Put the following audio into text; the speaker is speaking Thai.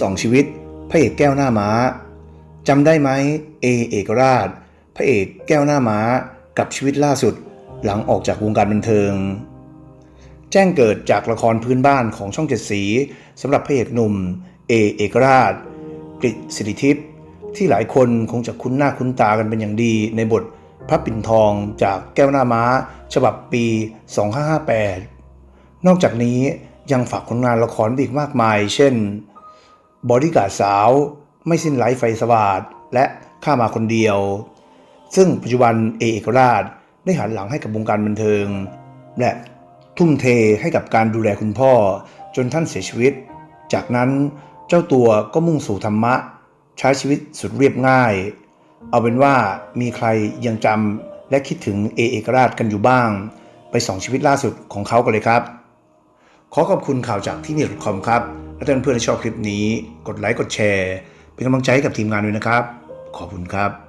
สองชีวิต พระเอกแก้วหน้าม้าจำได้ไหมเอเอกราช พระเอกแก้วหน้าม้ากับชีวิตล่าสุด หลังออกจากวงการบันเทิง แจ้งเกิดจากละครพื้นบ้านของช่องเจ็ดสีสำหรับพระเอกหนุ่มเอเอกราชกฤษสิริทิพย์ที่หลายคนคงจะคุ้นหน้าคุ้นตากันเป็นอย่างดีในบทพระปิ่นทองจากแก้วหน้าม้า ฉบับปี 2558 นอกจากนี้ยังฝากผลงานละครอีกมากมาย เช่น บอดี้การ์ดสาว ไม่สิ้นไร้ไฟสวาดและข้ามาคนเดียว ซึ่งปัจจุบันเอเอกราชได้หันหลังให้กับวงการบันเทิง และทุ่มเทให้กับการดูแลคุณพ่อ จนท่านเสียชีวิต จากนั้นเจ้าตัวก็มุ่งสู่ธรรมะ ใช้ชีวิตสุดเรียบง่าย เอาเป็นว่ามีใครยังจำและคิดถึงเอเอกราชกันอยู่บ้าง ไปสองชีวิตล่าสุดของเขากันเลยครับ ขอขอบคุณข่าวจากที่นี่คอมครับ และท่านเพื่อนที่ชอบคลิปนี้ กดไลค์กดแชร์ เป็นกำลังใจให้กับทีมงานด้วยนะครับ ขอบคุณครับ